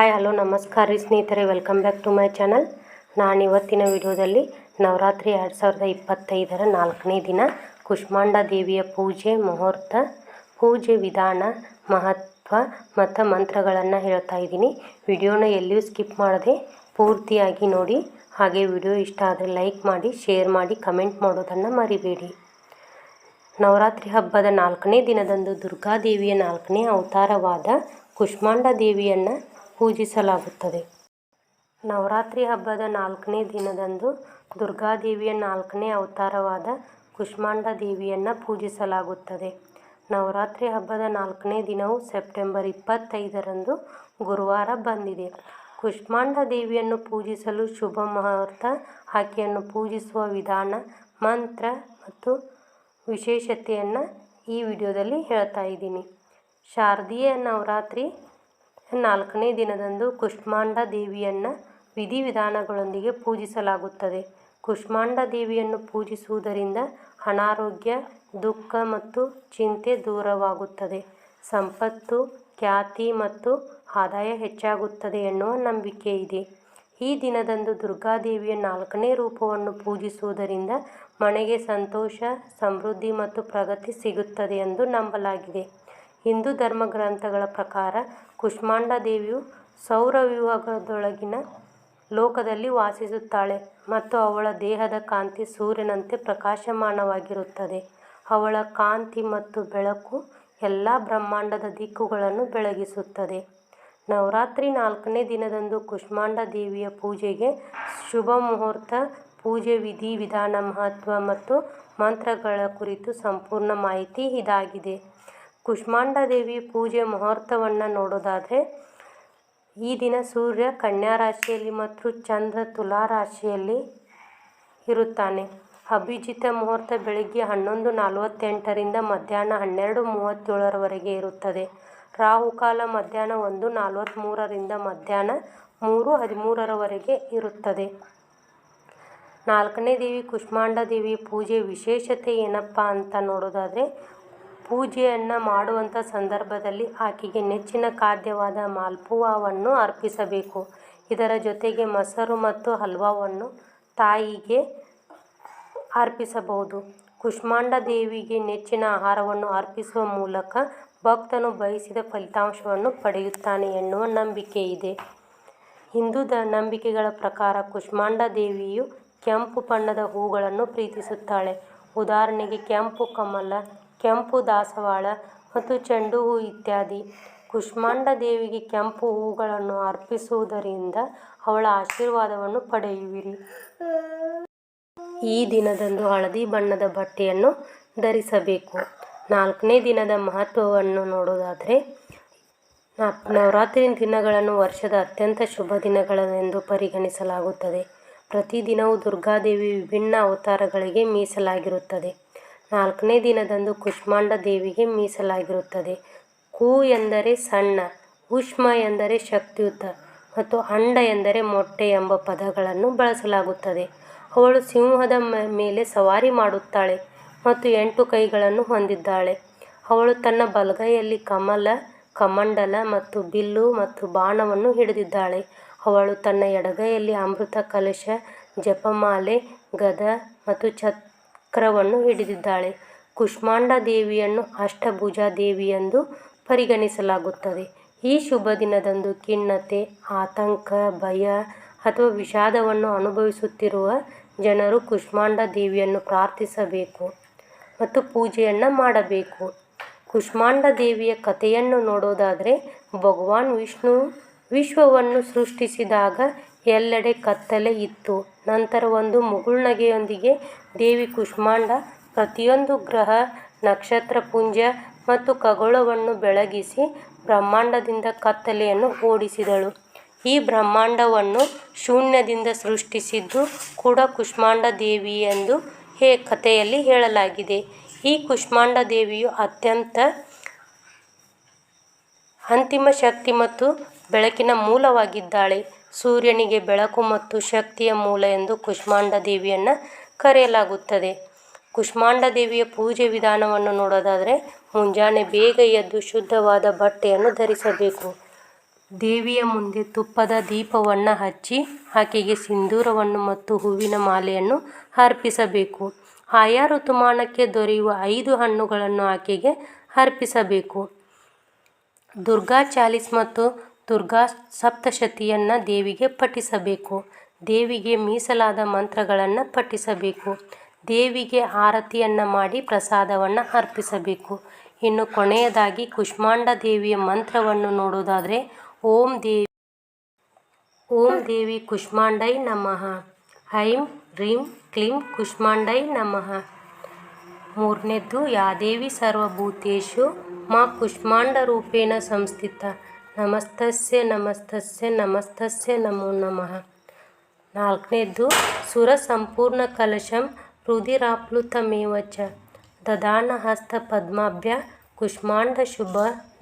Hi, hello, ನಮಸ್ಕಾರ ರೀ ಸ್ನೇಹಿತರೆ. Welcome back to my channel ನಾನು ಇವತ್ತಿನ ವಿಡಿಯೋದಲ್ಲಿ ನವರಾತ್ರಿ ಎರಡು ಸಾವಿರದ ಇಪ್ಪತ್ತೈದರ ನಾಲ್ಕನೇ ದಿನ ಕುಷ್ಮಾಂಡ ದೇವಿಯ ಪೂಜೆ, ಮುಹೂರ್ತ, ಪೂಜೆ ವಿಧಾನ, ಮಹತ್ವ ಮತ್ತು ಮಂತ್ರಗಳನ್ನು ಹೇಳ್ತಾ ಇದ್ದೀನಿ. ವಿಡಿಯೋನ ಎಲ್ಲಿಯೂ ಸ್ಕಿಪ್ ಮಾಡದೆ ಪೂರ್ತಿಯಾಗಿ ನೋಡಿ. ಹಾಗೆ ವಿಡಿಯೋ ಇಷ್ಟ ಆದರೆ ಲೈಕ್ ಮಾಡಿ ಶೇರ್ ಮಾಡಿ ಕಮೆಂಟ್ ಮಾಡೋದನ್ನು ಮರಿಬೇಡಿ. ನವರಾತ್ರಿ ಹಬ್ಬದ ನಾಲ್ಕನೇ ದಿನದಂದು ದುರ್ಗಾದೇವಿಯ ನಾಲ್ಕನೇ ಅವತಾರವಾದ ಕುಷ್ಮಾಂಡ ದೇವಿಯನ್ನು ಪೂಜಿಸಲಾಗುತ್ತದೆ. ನವರಾತ್ರಿ ಹಬ್ಬದ ನಾಲ್ಕನೇ ದಿನದಂದು ದುರ್ಗಾದೇವಿಯ ನಾಲ್ಕನೇ ಅವತಾರವಾದ ಕುಷ್ಮಾಂಡ ದೇವಿಯನ್ನು ಪೂಜಿಸಲಾಗುತ್ತದೆ. ನವರಾತ್ರಿ ಹಬ್ಬದ ನಾಲ್ಕನೇ ದಿನವು ಸೆಪ್ಟೆಂಬರ್ ಇಪ್ಪತ್ತೈದರಂದು ಗುರುವಾರ ಬಂದಿದೆ. ಕುಷ್ಮಾಂಡ ದೇವಿಯನ್ನು ಪೂಜಿಸಲು ಶುಭ ಮುಹೂರ್ತ, ಆಕೆಯನ್ನು ಪೂಜಿಸುವ ವಿಧಾನ, ಮಂತ್ರ ಮತ್ತು ವಿಶೇಷತೆಯನ್ನು ಈ ವಿಡಿಯೋದಲ್ಲಿ ಹೇಳ್ತಾ ಇದ್ದೀನಿ. ಶಾರದೀಯ ನವರಾತ್ರಿ ನಾಲ್ಕನೇ ದಿನದಂದು ಕುಷ್ಮಾಂಡ ದೇವಿಯನ್ನು ವಿಧಿವಿಧಾನಗಳೊಂದಿಗೆ ಪೂಜಿಸಲಾಗುತ್ತದೆ. ಕುಷ್ಮಾಂಡ ದೇವಿಯನ್ನು ಪೂಜಿಸುವುದರಿಂದ ಅನಾರೋಗ್ಯ, ದುಃಖ ಮತ್ತು ಚಿಂತೆ ದೂರವಾಗುತ್ತದೆ. ಸಂಪತ್ತು, ಖ್ಯಾತಿ ಮತ್ತು ಆದಾಯ ಹೆಚ್ಚಾಗುತ್ತದೆ ಎನ್ನುವ ನಂಬಿಕೆ ಇದೆ. ಈ ದಿನದಂದು ದುರ್ಗಾದೇವಿಯ ನಾಲ್ಕನೇ ರೂಪವನ್ನು ಪೂಜಿಸುವುದರಿಂದ ಮನೆಗೆ ಸಂತೋಷ, ಸಮೃದ್ಧಿ ಮತ್ತು ಪ್ರಗತಿ ಸಿಗುತ್ತದೆ ಎಂದು ನಂಬಲಾಗಿದೆ. ಹಿಂದೂ ಧರ್ಮ ಗ್ರಂಥಗಳ ಪ್ರಕಾರ ಕುಷ್ಮಾಂಡ ದೇವಿಯು ಸೌರವ್ಯೂಹದೊಳಗಿನ ಲೋಕದಲ್ಲಿ ವಾಸಿಸುತ್ತಾಳೆ ಮತ್ತು ಅವಳ ದೇಹದ ಕಾಂತಿ ಸೂರ್ಯನಂತೆ ಪ್ರಕಾಶಮಾನವಾಗಿರುತ್ತದೆ. ಅವಳ ಕಾಂತಿ ಮತ್ತು ಬೆಳಕು ಎಲ್ಲ ಬ್ರಹ್ಮಾಂಡದ ದಿಕ್ಕುಗಳನ್ನು ಬೆಳಗಿಸುತ್ತದೆ. ನವರಾತ್ರಿ ನಾಲ್ಕನೇ ದಿನದಂದು ಕುಷ್ಮಾಂಡ ದೇವಿಯ ಪೂಜೆಗೆ ಶುಭ ಮುಹೂರ್ತ, ಪೂಜೆ ವಿಧಿ, ವಿಧಾನ ಮಹತ್ವ ಮತ್ತು ಮಂತ್ರಗಳ ಕುರಿತು ಸಂಪೂರ್ಣ ಮಾಹಿತಿ ಇದಾಗಿದೆ. ಕುಷ್ಮಾಂಡ ದೇವಿ ಪೂಜೆ ಮುಹೂರ್ತವನ್ನು ನೋಡೋದಾದರೆ, ಈ ದಿನ ಸೂರ್ಯ ಕನ್ಯಾ ರಾಶಿಯಲ್ಲಿ ಮತ್ತು ಚಂದ್ರ ತುಲಾ ರಾಶಿಯಲ್ಲಿ ಇರುತ್ತಾನೆ. ಅಭಿಜಿತ ಮುಹೂರ್ತ ಬೆಳಗ್ಗೆ ಹನ್ನೊಂದು ನಲವತ್ತೆಂಟರಿಂದ ಮಧ್ಯಾಹ್ನ ಹನ್ನೆರಡು ಮೂವತ್ತೇಳರವರೆಗೆ ಇರುತ್ತದೆ. ರಾಹುಕಾಲ ಮಧ್ಯಾಹ್ನ ಒಂದು ನಲವತ್ತ್ಮೂರರಿಂದ ಮಧ್ಯಾಹ್ನ ಮೂರು ಹದಿಮೂರರವರೆಗೆ ಇರುತ್ತದೆ. ನಾಲ್ಕನೇ ದೇವಿ ಕುಷ್ಮಾಂಡ ದೇವಿ ಪೂಜೆ ವಿಶೇಷತೆ ಏನಪ್ಪ ಅಂತ ನೋಡೋದಾದರೆ ಪೂಜೆಯನ್ನು ಮಾಡುವಂಥ ಸಂದರ್ಭದಲ್ಲಿ ಆಕೆಗೆ ನೆಚ್ಚಿನ ಖಾದ್ಯವಾದ ಮಾಲ್ಪುವಾವನ್ನು ಅರ್ಪಿಸಬೇಕು. ಇದರ ಜೊತೆಗೆ ಮೊಸರು ಮತ್ತು ಹಲ್ವಾವನ್ನು ತಾಯಿಗೆ ಅರ್ಪಿಸಬಹುದು. ಕುಷ್ಮಾಂಡ ದೇವಿಗೆ ನೆಚ್ಚಿನ ಆಹಾರವನ್ನು ಅರ್ಪಿಸುವ ಮೂಲಕ ಭಕ್ತನು ಬಯಸಿದ ಫಲಿತಾಂಶವನ್ನು ಪಡೆಯುತ್ತಾನೆ ಎನ್ನುವ ನಂಬಿಕೆ ಇದೆ. ಹಿಂದೂ ದ ನಂಬಿಕೆಗಳ ಪ್ರಕಾರ ಕುಷ್ಮಾಂಡ ದೇವಿಯು ಕೆಂಪು ಬಣ್ಣದ ಹೂಗಳನ್ನು ಪ್ರೀತಿಸುತ್ತಾಳೆ. ಉದಾಹರಣೆಗೆ ಕೆಂಪು ಕಮಲ ಕೆಂಪು ದಾಸವಾಳ ಮತ್ತು ಚೆಂಡು ಹೂ ಇತ್ಯಾದಿ. ಕುಷ್ಮಾಂಡ ದೇವಿಗೆ ಕೆಂಪು ಹೂಗಳನ್ನು ಅರ್ಪಿಸುವುದರಿಂದ ಅವಳ ಆಶೀರ್ವಾದವನ್ನು ಪಡೆಯುವಿರಿ. ಈ ದಿನದಂದು ಹಳದಿ ಬಣ್ಣದ ಬಟ್ಟೆಯನ್ನು ಧರಿಸಬೇಕು. ನಾಲ್ಕನೇ ದಿನದ ಮಹತ್ವವನ್ನು ನೋಡೋದಾದರೆ ನವರಾತ್ರಿ ದಿನಗಳನ್ನು ವರ್ಷದ ಅತ್ಯಂತ ಶುಭ ದಿನಗಳೆಂದು ಪರಿಗಣಿಸಲಾಗುತ್ತದೆ. ಪ್ರತಿದಿನವೂ ದುರ್ಗಾದೇವಿ ವಿಭಿನ್ನ ಅವತಾರಗಳಿಗೆ ಮೀಸಲಾಗಿರುತ್ತದೆ. ನಾಲ್ಕನೇ ದಿನದಂದು ಕುಷ್ಮಾಂಡ ದೇವಿಗೆ ಮೀಸಲಾಗಿರುತ್ತದೆ. ಕು ಎಂದರೆ ಸಣ್ಣ, ಉಷ್ಮ ಎಂದರೆ ಶಕ್ತಿಯುತ ಮತ್ತು ಅಂಡ ಎಂದರೆ ಮೊಟ್ಟೆ ಎಂಬ ಪದಗಳನ್ನು ಬಳಸಲಾಗುತ್ತದೆ. ಅವಳು ಸಿಂಹದ ಮೇಲೆ ಸವಾರಿ ಮಾಡುತ್ತಾಳೆ ಮತ್ತು ಎಂಟು ಕೈಗಳನ್ನು ಹೊಂದಿದ್ದಾಳೆ. ಅವಳು ತನ್ನ ಬಲಗೈಯಲ್ಲಿ ಕಮಲ, ಕಮಂಡಲ ಮತ್ತು ಬಿಲ್ಲು ಮತ್ತು ಬಾಣವನ್ನು ಹಿಡಿದಿದ್ದಾಳೆ. ಅವಳು ತನ್ನ ಎಡಗೈಯಲ್ಲಿ ಅಮೃತ ಕಲಶ, ಜಪಮಾಲೆ, ಗದ ಮತ್ತು ಚಕ್ರವನ್ನು ಹಿಡಿದಿದ್ದಾಳೆ. ಕುಷ್ಮಾಂಡ ದೇವಿಯನ್ನು ಅಷ್ಟಭುಜ ಎಂದು ಪರಿಗಣಿಸಲಾಗುತ್ತದೆ. ಈ ಶುಭ ದಿನದಂದು ಖಿನ್ನತೆ, ಆತಂಕ, ಭಯ ಅಥವಾ ವಿಷಾದವನ್ನು ಅನುಭವಿಸುತ್ತಿರುವ ಜನರು ಕುಷ್ಮಾಂಡ ದೇವಿಯನ್ನು ಪ್ರಾರ್ಥಿಸಬೇಕು ಮತ್ತು ಪೂಜೆಯನ್ನು ಮಾಡಬೇಕು. ಕುಷ್ಮಾಂಡ ದೇವಿಯ ಕಥೆಯನ್ನು ನೋಡೋದಾದರೆ ಭಗವಾನ್ ವಿಷ್ಣು ವಿಶ್ವವನ್ನು ಸೃಷ್ಟಿಸಿದಾಗ ಎಲ್ಲೆಡೆ ಕತ್ತಲೆ ಇತ್ತು. ನಂತರ ಒಂದು ಮುಗುಳ್ನಗೆಯೊಂದಿಗೆ ದೇವಿ ಕುಷ್ಮಾಂಡ ಪ್ರತಿಯೊಂದು ಗ್ರಹ ನಕ್ಷತ್ರಪುಂಜ ಮತ್ತು ಖಗೋಳವನ್ನು ಬೆಳಗಿಸಿ ಬ್ರಹ್ಮಾಂಡದಿಂದ ಕತ್ತಲೆಯನ್ನು ಓಡಿಸಿದಳು. ಈ ಬ್ರಹ್ಮಾಂಡವನ್ನು ಶೂನ್ಯದಿಂದ ಸೃಷ್ಟಿಸಿದ್ದು ಕೂಡ ಕುಷ್ಮಾಂಡ ದೇವಿ ಎಂದು ಹೇ ಕಥೆಯಲ್ಲಿ ಹೇಳಲಾಗಿದೆ. ಈ ಕುಷ್ಮಾಂಡ ದೇವಿಯು ಅತ್ಯಂತ ಅಂತಿಮ ಶಕ್ತಿ ಮತ್ತು ಬೆಳಕಿನ ಮೂಲವಾಗಿದ್ದಾಳೆ. ಸೂರ್ಯನಿಗೆ ಬೆಳಕು ಮತ್ತು ಶಕ್ತಿಯ ಮೂಲ ಎಂದು ಕುಷ್ಮಾಂಡ ದೇವಿಯನ್ನು ಕರೆಯಲಾಗುತ್ತದೆ. ಕುಷ್ಮಾಂಡ ದೇವಿಯ ಪೂಜೆ ವಿಧಾನವನ್ನು ನೋಡೋದಾದರೆ ಮುಂಜಾನೆ ಬೇಗ ಎದ್ದು ಶುದ್ಧವಾದ ಬಟ್ಟೆಯನ್ನು ಧರಿಸಬೇಕು. ದೇವಿಯ ಮುಂದೆ ತುಪ್ಪದ ದೀಪವನ್ನು ಹಚ್ಚಿ ಆಕೆಗೆ ಸಿಂಧೂರವನ್ನು ಮತ್ತು ಹೂವಿನ ಮಾಲೆಯನ್ನು ಅರ್ಪಿಸಬೇಕು. ಆಯಾ ಋತುಮಾನಕ್ಕೆ ದೊರೆಯುವ ಐದು ಹಣ್ಣುಗಳನ್ನು ಆಕೆಗೆ ಅರ್ಪಿಸಬೇಕು. ದುರ್ಗಾ ಚಾಲಿಸ್ ಮತ್ತು ದುರ್ಗಾ ಸಪ್ತಶತಿಯನ್ನು ದೇವಿಗೆ ಪಠಿಸಬೇಕು. ದೇವಿಗೆ ಮೀಸಲಾದ ಮಂತ್ರಗಳನ್ನು ಪಠಿಸಬೇಕು. ದೇವಿಗೆ ಆರತಿಯನ್ನು ಮಾಡಿ ಪ್ರಸಾದವನ್ನು ಅರ್ಪಿಸಬೇಕು. ಇನ್ನು ಕೊನೆಯದಾಗಿ ಕುಷ್ಮಾಂಡ ದೇವಿಯ ಮಂತ್ರವನ್ನು ನೋಡೋದಾದರೆ, ಓಂ ದೇವಿ ಓಂ ದೇವಿ ಕುಷ್ಮಾಂಡೈ ನಮಃ. ಐಂ ರೀಂ ಕ್ಲೀಂ ಕುಷ್ಮಾಂಡೈ ನಮಃ. ಮೂರನೇದ್ದು ಯಾದೇವಿ ಸರ್ವಭೂತೇಶು ಮಾ ಕುಷ್ಮಾಂಡ ರೂಪೇಣ ಸಂಸ್ಥಿತ. ನಮಸ್ತಸ್ಯ ನಮಸ್ತಸ್ಯ ನಮಸ್ತಸ್ಯ ನಮೋ ನಮಃ. ನಾಲ್ಕನೇದು ಸುರ ಸಂಪೂರ್ಣ ಕಲಶಂ ರುಧಿರಾಪ್ಲುತಮೇವ ಮೇವಚ ದದಾನ ಹಸ್ತ ಪದ್ಮಾಭ್ಯ ಕುಷ್ಮಾಂಡ ಶುಭ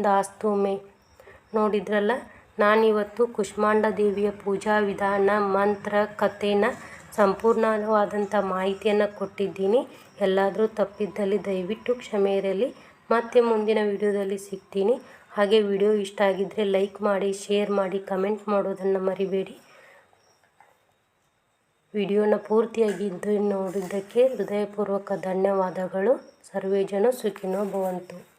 ದಾಸ್ತು ಮೇ ನೋಡಿದ್ರಲ್ಲ, ನಾನಿವತ್ತು ಕುಷ್ಮಾಂಡ ದೇವಿಯ ಪೂಜಾ ವಿಧಾನ, ಮಂತ್ರ, ಕಥೆನ ಸಂಪೂರ್ಣವಾದಂಥ ಮಾಹಿತಿಯನ್ನು ಕೊಟ್ಟಿದ್ದೀನಿ. ಎಲ್ಲಾದರೂ ತಪ್ಪಿದ್ದಲ್ಲಿ ದಯವಿಟ್ಟು ಕ್ಷಮೆ ಇರಲಿ. ಮತ್ತೆ ಮುಂದಿನ ವಿಡಿಯೋದಲ್ಲಿ ಸಿಗ್ತೀನಿ. ಹಾಗೆ ವಿಡಿಯೋ ಇಷ್ಟ ಆಗಿದ್ದರೆ ಲೈಕ್ ಮಾಡಿ, ಶೇರ್ ಮಾಡಿ, ಕಮೆಂಟ್ ಮಾಡೋದನ್ನು ಮರಿಬೇಡಿ. ವಿಡಿಯೋನ ಪೂರ್ತಿಯಾಗಿ ನೋಡಿದ್ದಕ್ಕೆ ಹೃದಯಪೂರ್ವಕ ಧನ್ಯವಾದಗಳು. ಸರ್ವೇ ಜನ ಸುಖಿನೋ ಭವಂತು.